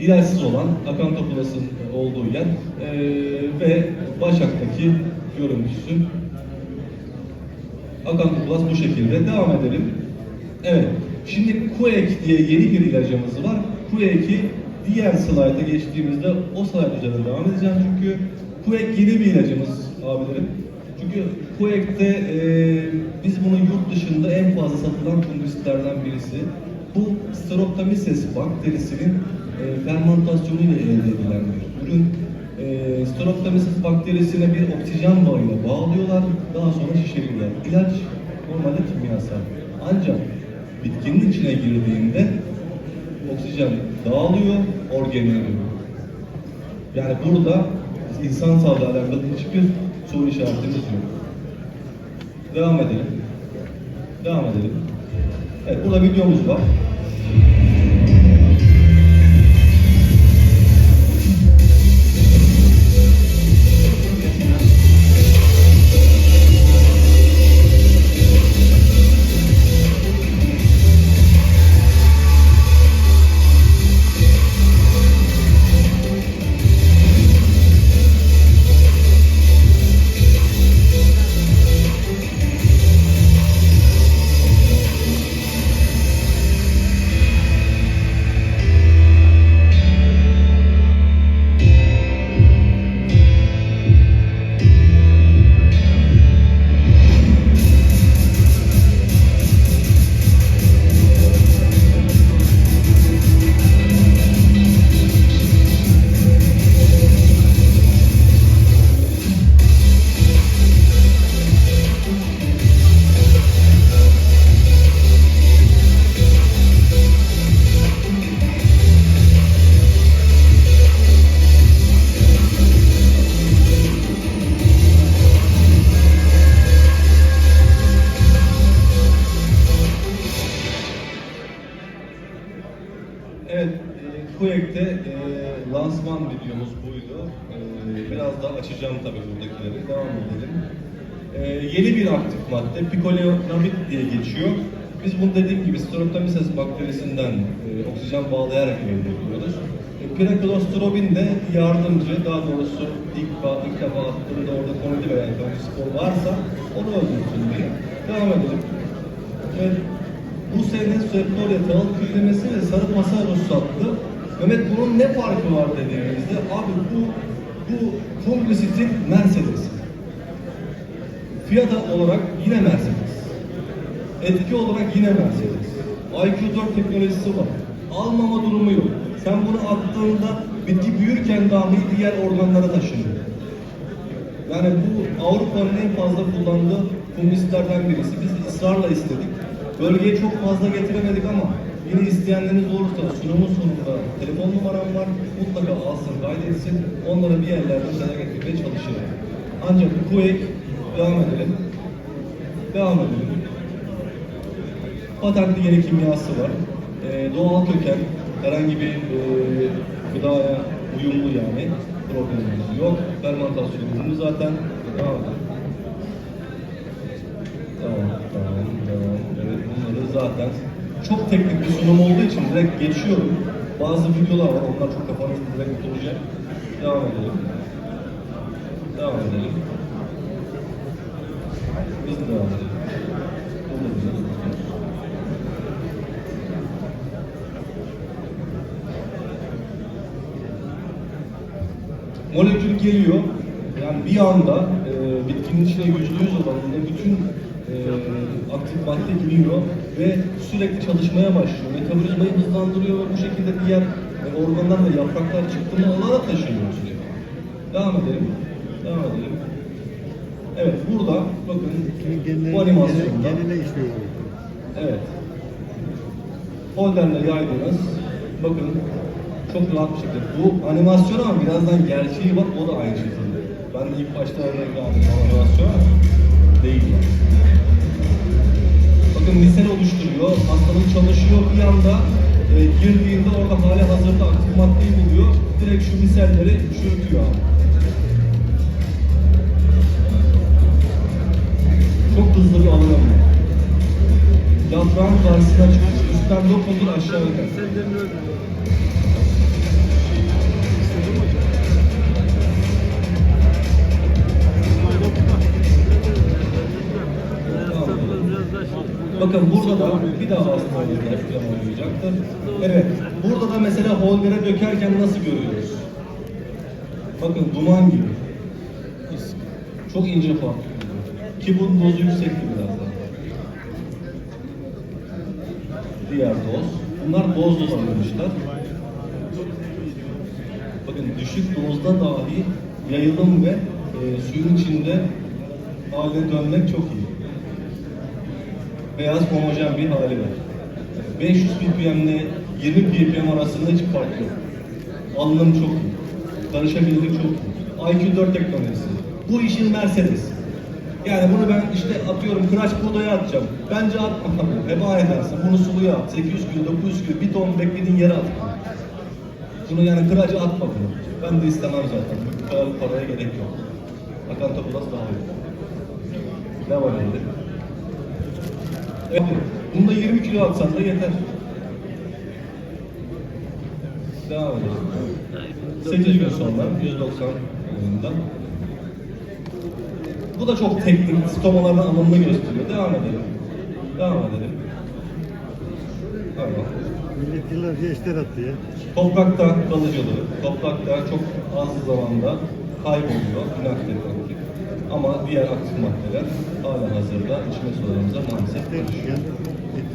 İlersiz olan Akantopulas'ın olduğu yer e, ve Başak'taki görüntüsü Akantopulas bu şekilde. Devam edelim. Evet. Şimdi Kuek diye yeni bir ilacımız var. Kuek'i diğer slayda geçtiğimizde o slide üzerinden devam edeceğim çünkü Kuek yeni bir ilacımız abilerim. Çünkü Kuek'te e, biz bunu yurt dışında en fazla satılan fungusitlerden birisi. Bu Streptomyces bakterisinin e, fermentasyonu ile elde edilen bir ürün. E, Streptomyces bakterisine bir oksijen bağıyla bağlıyorlar, daha sonra şişiriyorlar. İlaç normalde kimyasal. Ancak bitkinin içine girdiğinde oksijen dağılıyor, organeliyor. Yani burada insan sağlığı alakalı hiçbir soru işaretimiz yok. Devam edelim. Devam edelim. Evet, burada videomuz var. Madde, picolinamid diye geçiyor. Biz bunu dediğim gibi Streptomyces bakterisinden e, oksijen bağlayarak elde ediyoruz. E, Pirakilostrobin de yardımcı, daha doğrusu ilk, ilk defa attığında orada komedi veya spor varsa onu öldürsün. Devam edelim. Evet, bu sene Septoria tahıl kütlemesi ve sarı masa ruhsatlı. Mehmet bunun ne farkı var dediğimizde abi bu bu Fungusit'in Mercedes. Fiyat olarak yine Mercedes. Etki olarak yine Mercedes. IQ4 teknolojisi var. Almama durumu yok. Sen bunu attığında bitki büyürken dahi diğer organlara taşınıyor. Yani bu Avrupa'nın en fazla kullandığı fungusitlerden birisi. Biz ısrarla istedik. Bölgeye çok fazla getiremedik ama yine isteyenleriniz olursa sunumun sonunda telefon numaram var. Mutlaka alsın, kaydetsin. Onları bir yerlerden sana getirmeye çalışırım. Ancak bu ek devam edelim. Devam edelim. Patentli yeni kimyası var. Ee, doğal köken, herhangi bir e, gıdaya uyumlu yani. Problemimiz yok. Fermentasyon ürünü zaten. Devam edelim. Tamam, tamam, tamam. Evet, bunları zaten çok teknik bir sunum olduğu için direkt geçiyorum. Bazı videolar var, onlar çok kafanızda direkt oturacak. Devam edelim. Devam edelim. Molekül geliyor. Yani bir anda e, bitkinin içine yüzde yüz oranında bütün e, aktif madde giriyor ve sürekli çalışmaya başlıyor. Metabolizmayı hızlandırıyor ve bu şekilde diğer e, organlar ve yapraklar çıktığında onlara taşınıyor sürekli. Devam edelim. Devam edelim. Evet burada bakın bu animasyonda. Genele işliyor. Evet. Folderle yaydınız. Bakın çok rahat bir şekilde. Bu animasyon ama birazdan gerçeği var. O da aynı şekilde. Ben de ilk başta örnek verdim animasyon değil. Bakın misel oluşturuyor. Hastalık çalışıyor. Bir anda e, girdiğinde orada hali hazırda aktif maddeyi buluyor. Direkt şu miselleri çürütüyor hızlı bir alım yapıyor. Yaprağın karşısına çıkmış, üstten dokundur aşağı iner. Bakın burada da bir daha aslında Holger'e olmayacaktır. Evet, burada da mesela Holger'e dökerken nasıl görüyoruz? Bakın duman gibi. Çok ince fark. Ki bunun dozu yüksekti biraz daha. Diğer doz. Bunlar doz doz alınmışlar. Bakın düşük dozda dahi yayılım ve e, suyun içinde haline dönmek çok iyi. Beyaz homojen bir hali var. 500 ppm ile 20 ppm arasında hiç fark yok. Alınım çok iyi. Karışabilirlik çok iyi. IQ 4 teknolojisi. Bu işin Mercedes. Yani bunu ben işte atıyorum kıraç buğdaya atacağım. Bence atma. Heba edersin. Bunu suluya at. 800 kilo, 900 kilo bir ton beklediğin yere at. Bunu yani kıracı atma bunu. Ben de istemem zaten. Bu kadar paraya gerek yok. Akan topulas daha iyi. Ne var elde? Evet. Bunda 20 kilo atsan da yeter. Devam edelim. 8 gün sonra 190 yılında. Bu da çok teknik, stomaların anlamını gösteriyor. Devam edelim. Devam edelim. Tamam. Millet yıllarca işler attı ya. Toprakta kalıcılığı, toprakta çok az zamanda kayboluyor, inaktif aktif. Ama diğer aktif maddeler hala hazırda içme sularımıza maalesef karışıyor.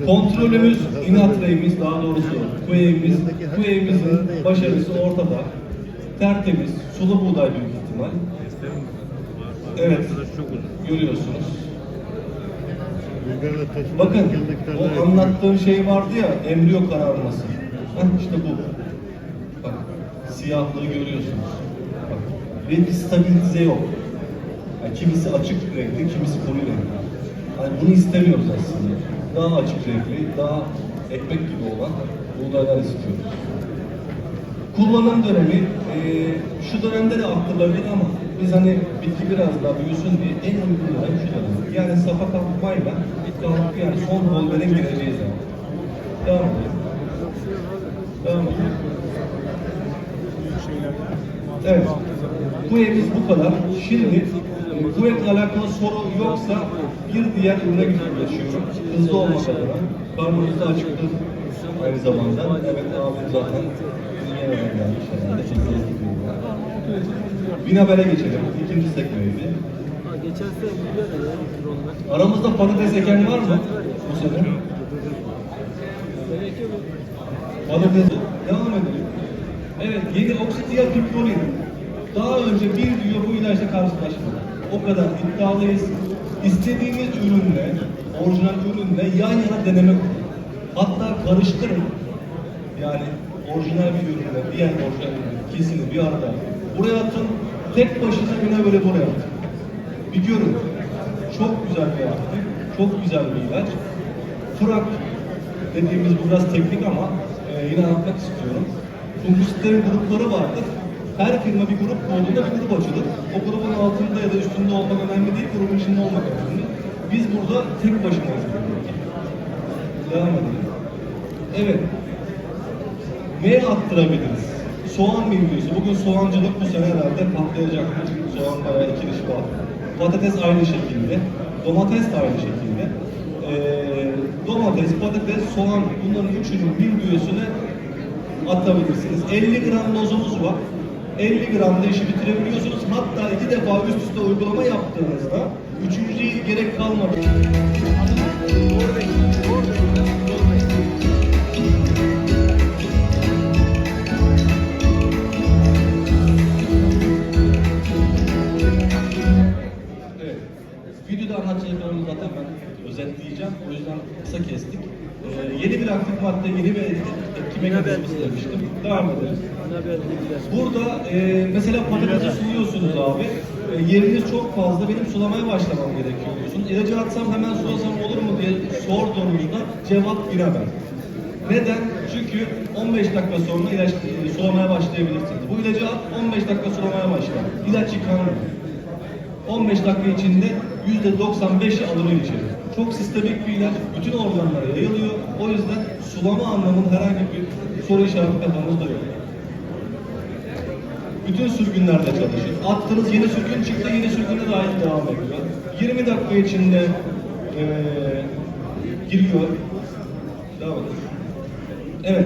Kontrolümüz, inatreyimiz daha doğrusu kuyeyimiz, kuyeyimizin başarısı ortada. Tertemiz, sulu buğday büyük ihtimal. Evet, görüyorsunuz. Bakın o anlattığım şey vardı ya embriyo kararması. Heh, işte bu. Bak siyahlığı görüyorsunuz. Bak ve bir stabilize yok. Yani kimisi açık renkli, kimisi koyu renkli. Yani bunu istemiyoruz aslında. Daha açık renkli, daha ekmek gibi olan buğdaylar istiyoruz. Kullanım dönemi e, şu dönemde de arttırılabilir ama biz hani bitki biraz daha büyüsün diye en uygun dönem şu. Yani safa kalkmayla kalkıp yani son bolvere gireceğiz yani. Devam edelim. Devam edelim. Evet. Bu evimiz bu kadar. Şimdi bu evle alakalı soru yoksa bir diğer ürüne geçiyorum. Hızlı olmak adına. Karnımız da acıktı aynı zamanda. Evet abim zaten yeni gelmiş herhalde. Hızlı Binaber'e geçelim. İkinci sekmeydi. Ha, Geçen sene milyon lira dronlar. Aramızda patates eken var mı bu sene? Patates. Devam edelim. Evet, yeni oksitiyapiptolin. Daha önce bir diyor bu ilaçla karşılaşmadık. O kadar iddialıyız. İstediğimiz ürünle, orijinal ürünle yan yana deneme kurun. Hatta karıştırın. Yani orijinal bir ürünle diğer orijinal ürün ikisini bir arada buraya atın. Tek başına yine böyle atın. Bir görün. Çok güzel bir aktif, çok güzel bir ilaç. Frak dediğimiz bu biraz teknik ama e, yine anlatmak istiyorum. Fungusitlerin grupları vardır. Her firma bir grup olduğunda bir grup açılır. O grubun altında ya da üstünde olmak önemli değil, grubun içinde olmak önemli. Biz burada tek başımayız. Devam edelim. Evet. Ne attırabiliriz? Soğan bilgisi. Bugün soğancılık bu sene herhalde patlayacaktır. Soğan bayağı ikiliş var. Patates aynı şekilde. Domates de aynı şekilde. Ee, domates, patates, soğan bunların üçünün büyüsüne atabilirsiniz. 50 gram dozumuz var. 50 gramda işi bitirebiliyorsunuz. Hatta iki defa üst üste uygulama yaptığınızda üçüncüye gerek kalmadı. Zaten ben özetleyeceğim. O yüzden kısa kestik. Ee, yeni bir aktif madde, yeni bir etki mekanizması demiştim. Devam edelim. Burada e, mesela patatesi suluyorsunuz abi. E, yeriniz çok fazla, benim sulamaya başlamam gerekiyor diyorsun. İlacı atsam hemen sulasam olur mu diye sorduğunuzda cevap bilemem. Neden? Çünkü 15 dakika sonra ilaç e, sulamaya başlayabilirsiniz. Bu ilacı at, 15 dakika sulamaya başla. İlaç yıkanır. 15 dakika içinde %95'i alınıyor içeri. Çok sistemik bir ilaç, bütün organlara yayılıyor. O yüzden sulama anlamında herhangi bir soru işareti kafamızda yok. Bütün sürgünlerde çalışır. Attığınız yeni sürgün çıktı, yeni sürgüne dahil devam ediyor. 20 dakika içinde eee Giriyor. Devam edin. Evet.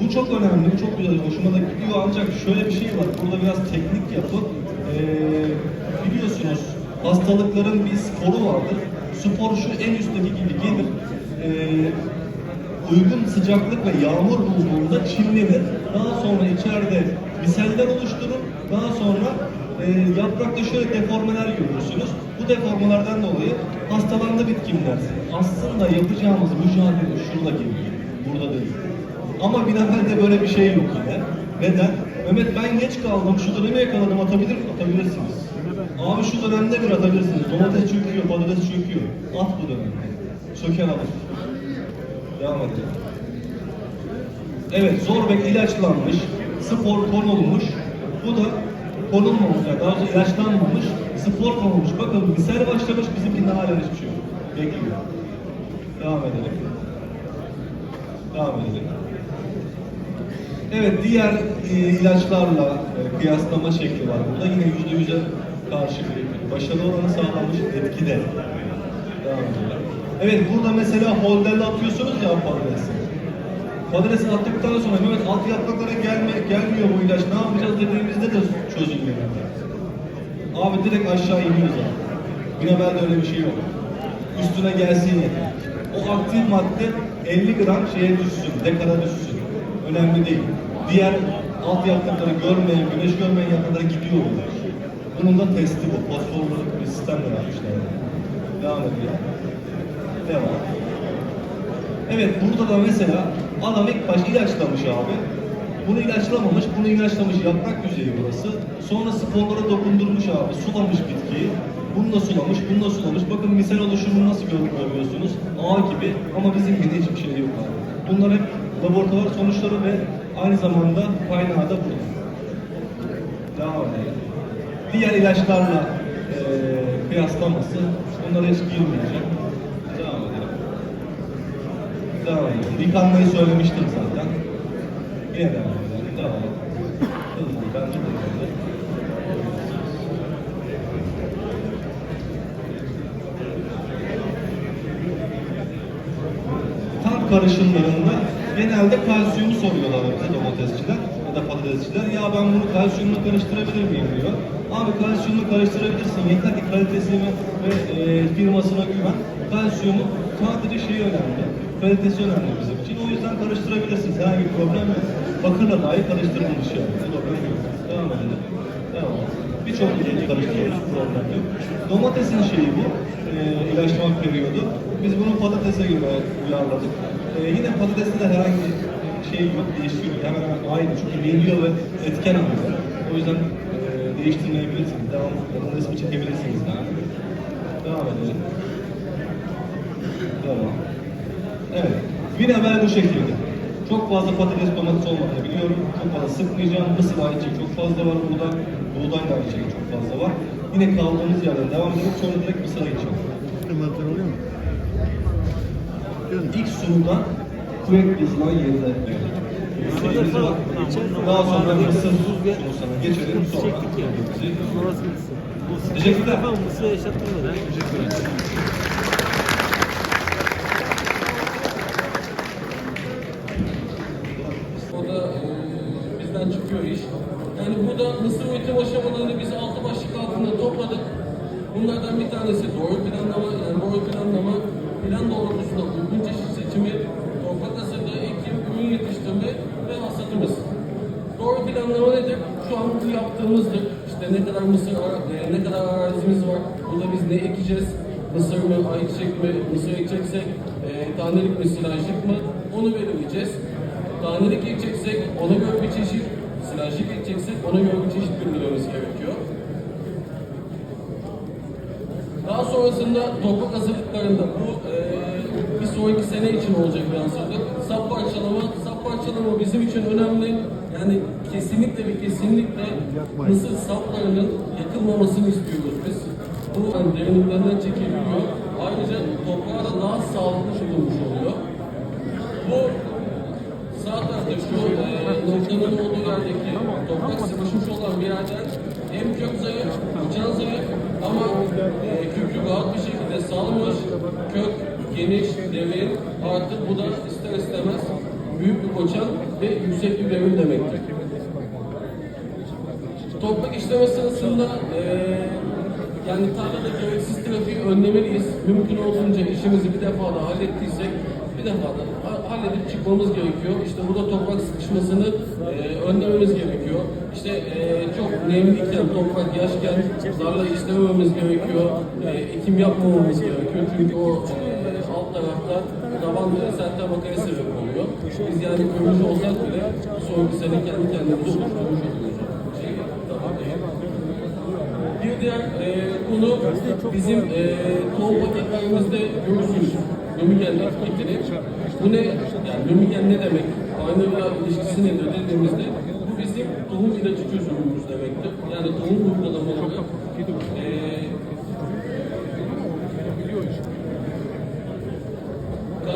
Bu çok önemli, çok güzel, hoşuma da gidiyor ancak şöyle bir şey var, burada biraz teknik yapı. Ee, biliyorsunuz hastalıkların bir sporu vardır. Spor şu en üstteki gibi gelir. Ee, uygun sıcaklık ve yağmur bulduğunda çimlenir. Daha sonra içeride miseller oluşturur. Daha sonra e, yaprakta şöyle deformeler görürsünüz. Bu deformelerden dolayı hastalandı bitkim. Aslında yapacağımız mücadele şurada geliyor. Burada değil. Ama binaenalde böyle bir şey yok yine. Neden? Mehmet ben geç kaldım, şu dönemi yakaladım atabilir miyim? Atabilirsiniz. Abi şu dönemde bir atabilirsiniz. Domates çöküyor, patates çöküyor. At bu dönemde. Söken alır. Devam edelim. Evet, Zorbek ilaçlanmış, spor konulmuş. Bu da konulmamış, yani daha doğrusu ilaçlanmamış, spor konulmuş. Bakın misal başlamış, bizimkinde hala hiçbir şey. Bekliyor. Devam edelim. Devam edelim. Evet, diğer e, ilaçlarla e, kıyaslama şekli var burada. Yine yüzde yüze karşı başarı oranı sağlanmış etkide. Devam edelim. Evet, burada mesela holderle atıyorsunuz ya patatesi. Patatesi attıktan sonra Mehmet alt yapraklara gelme, gelmiyor bu ilaç ne yapacağız dediğimizde de çözülmüyor. Abi direkt aşağı iniyoruz abi. Binabelde öyle bir şey yok. Üstüne gelsin yeter. O aktif madde 50 gram şeye düşsün, dekara düşsün. Önemli değil. Diğer alt yaprakları görmeyen, güneş görmeyen yapraklara gidiyor bu ilaç. Bunun da testi bu. Fosforlu bir sistemle yapmışlar. Devam edelim. Devam. Evet burada da mesela adam ilk baş ilaçlamış abi. Bunu ilaçlamamış, bunu ilaçlamış yaprak yüzeyi burası. Sonra sporlara dokundurmuş abi, sulamış bitkiyi. Bunu da sulamış, bunu da sulamış. Bakın misal oluşumunu nasıl gör- görüyorsunuz? Ağ gibi ama bizim gibi hiçbir şey yok abi. Bunlar hep laboratuvar sonuçları ve aynı zamanda kaynağı da burada. Devam edelim. Diğer ilaçlarla eee kıyaslaması, bunlara hiç girmeyeceğim. Devam edelim. Devam edelim. Yıkanmayı söylemiştim zaten. Yine devam edelim. Devam edelim. Bence de hızlı. Tam karışımlarında genelde kalsiyumu soruyorlar bize domatesçiler ya da patatesçiler. Ya ben bunu kalsiyumla karıştırabilir miyim diyor. Abi kalsiyumla karıştırabilirsin. Yeter ki kalitesine ve e, firmasına güven. Kalsiyumu sadece şeyi önemli. Kalitesi önemli bizim için. O yüzden karıştırabilirsiniz. Herhangi bir problem yok. Bakırla dahi karıştırılmış yani. Problem yok. Devam edelim. Devam edelim. Birçok ürünü karıştırıyoruz. Problem yok. Domatesin şeyi bu. E, ilaçlama periyodu. Biz bunu patatese göre uyarladık. E, yine patateste de herhangi şey yok, değişiklik yok. Hemen aynı. Çünkü geliyor ve etken alıyor. O yüzden e, değiştirmeyebilirsiniz. Devam, onun resmi çekebilirsiniz yani. Devam edelim. Devam. Evet. Yine ben bu şekilde. Çok fazla patates domates olmadığını biliyorum. Çok fazla sıkmayacağım. Mısır ayçiçeği çok fazla var burada. Buğday da ayçiçeği çok fazla var. Yine kaldığımız yerden devam edip sonra direkt mısıra geçelim. Mantar oluyor mu? İlk sunuda kuvvet yazılan yerine. Daha sonra mısır geçelim. Sonra. Bu Teşekkürler. Efendim mısır yaşattırmadı. Teşekkür ederim. O da e, bizden çıkıyor iş. Yani burada mısır üretim aşamalarını biz altı başlık altında topladık. Bunlardan bir tanesi doğru planlama, yani doğru planlama, plan doğrultusunda uygun çeşit seçimi, toprak hazırlığı, ekim, ürün yetiştirme ve hasatımız. Doğru planlama nedir? Şu an bu yaptığımızdır. Ara- e, ne kadar arazimiz var, burada biz ne ekeceğiz, mısır mı, ayçiçek mi, mısır ekeceksek, e, tanelik mi, silajlık mı, onu belirleyeceğiz. Tanelik ekeceksek ona göre bir çeşit, silajlık ekeceksek ona göre bir çeşit belirlememiz gerekiyor. Daha sonrasında toprak hazırlıklarında bu e, bir sonraki sene için olacak bir hazırlık. Sap parçalama, sap parçalama bizim için önemli. Yani kesinlikle ve kesinlikle mısır saplarının yakılmamasını istiyoruz biz. Bu yani derinliklerinden çekiliyor. Ayrıca toprağa da daha sağlıklı tutulmuş oluyor. Bu sağ tarafta şu e, noktanın olduğu yerdeki toprak sıkışmış olan bir yerden hem kök zayıf, uçan zayıf ama e, kökü rahat bir şekilde salmış, kök geniş, derin, artık bu da ister istemez büyük bir koçan ve yüksek bir verim demektir. Toprak işleme sırasında eee yani tarlada gereksiz trafiği önlemeliyiz. Mümkün olduğunca işimizi bir defa da hallettiysek bir defa da ha- halledip çıkmamız gerekiyor. İşte burada toprak sıkışmasını eee, önlememiz gerekiyor. İşte eee, çok nemliyken, toprak yaşken zarla işlemememiz gerekiyor. Eee, ekim yapmamamız gerekiyor. Çünkü o eee, alt tarafta taban ve sert tabakaya sebep Biz yani kömür olsak bile sonraki sene kendi kendimize oluşturmuş. Şey, tabakayı. Bir diğer e, konu bizim e, tohum paketlerimizde görürsünüz. Lömigen etiketini. Bu ne? Yani lömigen ne demek? Aynıyla ilişkisi nedir dediğimizde bu bizim tohum ilacı çözümümüz demektir. Yani tohum uygulamaları e,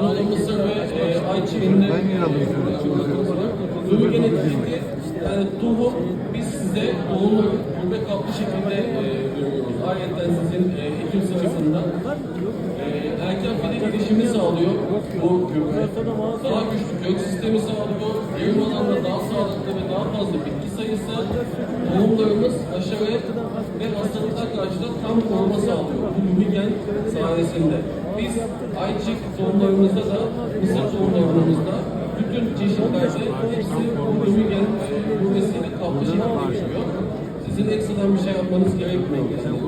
Mısır ve e, Ayçiğin'de Lömigen etiketi yani tohum biz size tohumu gübre kaplı şekilde e, görüyoruz. Ayrıca sizin e, ekim sırasında e, erken fide gelişimi sağlıyor bu gübre. Daha güçlü kök sistemi sağlıyor. Verim alanda daha sağlıklı ve daha fazla bitki sayısı. Tohumlarımız aşağıya ve hastalıklar karşı da tam koruma sağlıyor. Bu Lumigen sayesinde. Biz ayçiçek tohumlarımızda da mısır tohumlarımızda bütün çeşitlerde hepsi bu Lumigen gübresiyle kaplı şekilde geçiyor. Sizin ekstradan bir şey yapmanız gerekmiyor. Yani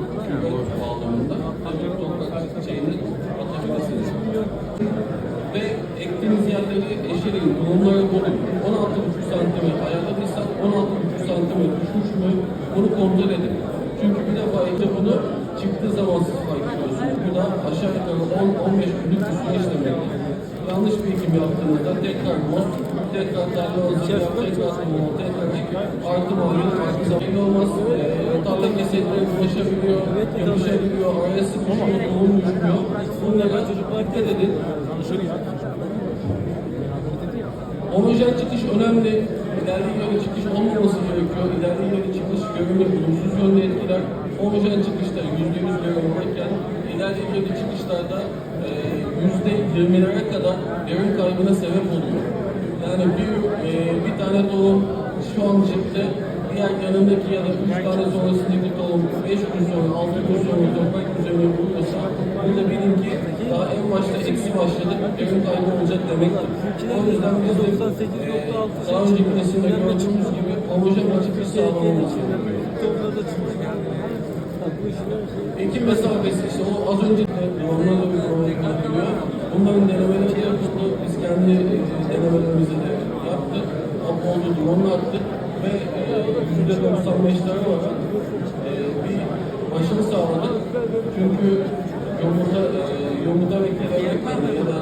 gübre bağlamında. Tabii toprak şeyini atabilirsiniz. Ve ektiğiniz yerleri eşeleyin, tohumları bölün. 16,5 santime ayarladıysak 16,5 santime düşmüş mü bunu kontrol edin. Da aşağı yukarı 10-15 günlük bir süreç demektir. Yanlış bir ekim yaptığınızda tekrar boz, tekrar hazırlayıp, tekrar tohum, tekrar artı maliyet, artı zaman olmaz. E, tarla kesetleri bulaşabiliyor, yapışabiliyor, araya sıkışıyor, tohum düşmüyor. Bunlara dikkat edin. Homojen çıkış önemli. İleride yönlü çıkış olmaması gerekiyor. İleride yönlü çıkış görünür olumsuz yönde etkiler. Homojen çıkışta yüzde yüz ileride yönlü çıkışlarda e, yüzde yirmilere kadar verim kaybına sebep oluyor. Yani bir, e, bir tane tohum şu an çıktı. Diğer yanındaki ya da üç tane sonrasındaki tohum beş gün sonra, altı gün sonra toprak üzerine vuruyorsa burada bilin ki daha en başta eksi başladık. Verim kaybı olacak demektir. O yüzden biz de e, daha önceki nesilde gördüğümüz gibi homojen bir çıkış sağlamamız gerekiyor. Ekim mesafesi işte o az önce onlarla bir örnek yapılıyor. Bunların denemeleri de yapıldı. Biz kendi e, denemelerimizi de yaptık. Upload'u drone attık ve e, yüzde 95'lere varan e, bir başarı sağladık. Çünkü yumurta, yumurta ve kelebek ya da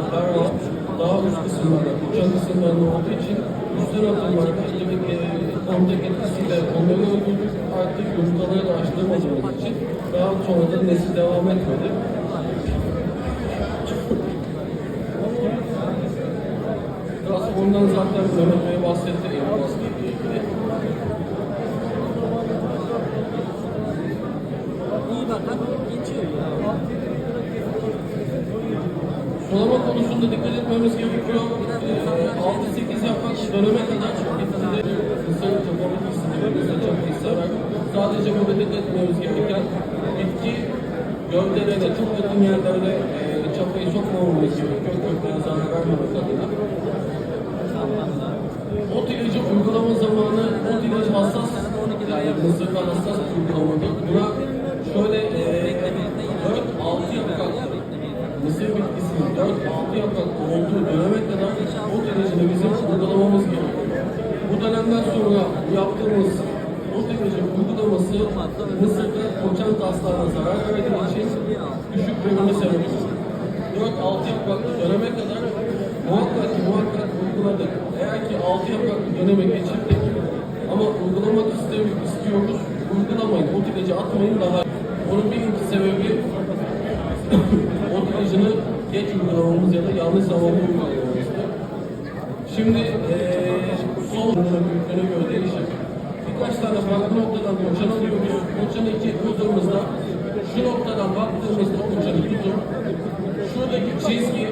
daha üst kısımlarda, uçan kısımlarda olduğu için üstten atımlar, kelebek kontak etkisiyle öldürdük. Artık yumurtaları da açtırmadığımız için daha sonra da nesil devam etmedi. Biraz ondan zaten Mehmet Bey bahsetti Elmas ile ilgili. İyi bakan geçiyor ya. Sulama konusunda dikkat etmemiz gerekiyor. Ee, 6-8 yaprak döneme kadar dikkat etmemiz gereken bitki gövdelerine çok yakın yerlerde e, çapayı sokmamamız gerekiyor. Köklere zarar vermemek adına. Ot ilacı uygulama zamanı ot ilacı hassas yani mısırda hassas bir uygulamadır. Buna şöyle e, 4-6 yaprak mısır bitkisinin 4-6 yaprak olduğu döneme kadar ot ilacını bizim uygulamamız gerekiyor. Bu dönemden sonra yaptığımız ot ilacı uygulaması mısırda koçan taslarına zarar verdiği için düşük verime sebep olur. 4-6 yapraklı döneme kadar muhakkak ki muhakkak uyguladık. Eğer ki 6 yapraklı döneme geçirdik ama uygulamak istemiyoruz, istiyoruz, uygulamayın, ilacı atmayın daha. Onun bir iki sebebi o ilacını geç uygulamamız ya da yanlış zamanda uygulamamızdı. Şimdi eee sol büyüklüğüne göre değişir. Birkaç tane farklı noktadan koçan alıyoruz. Koçanı ikiye kırdığımızda şu noktadan baktığımızda koçanı tutup şuradaki Please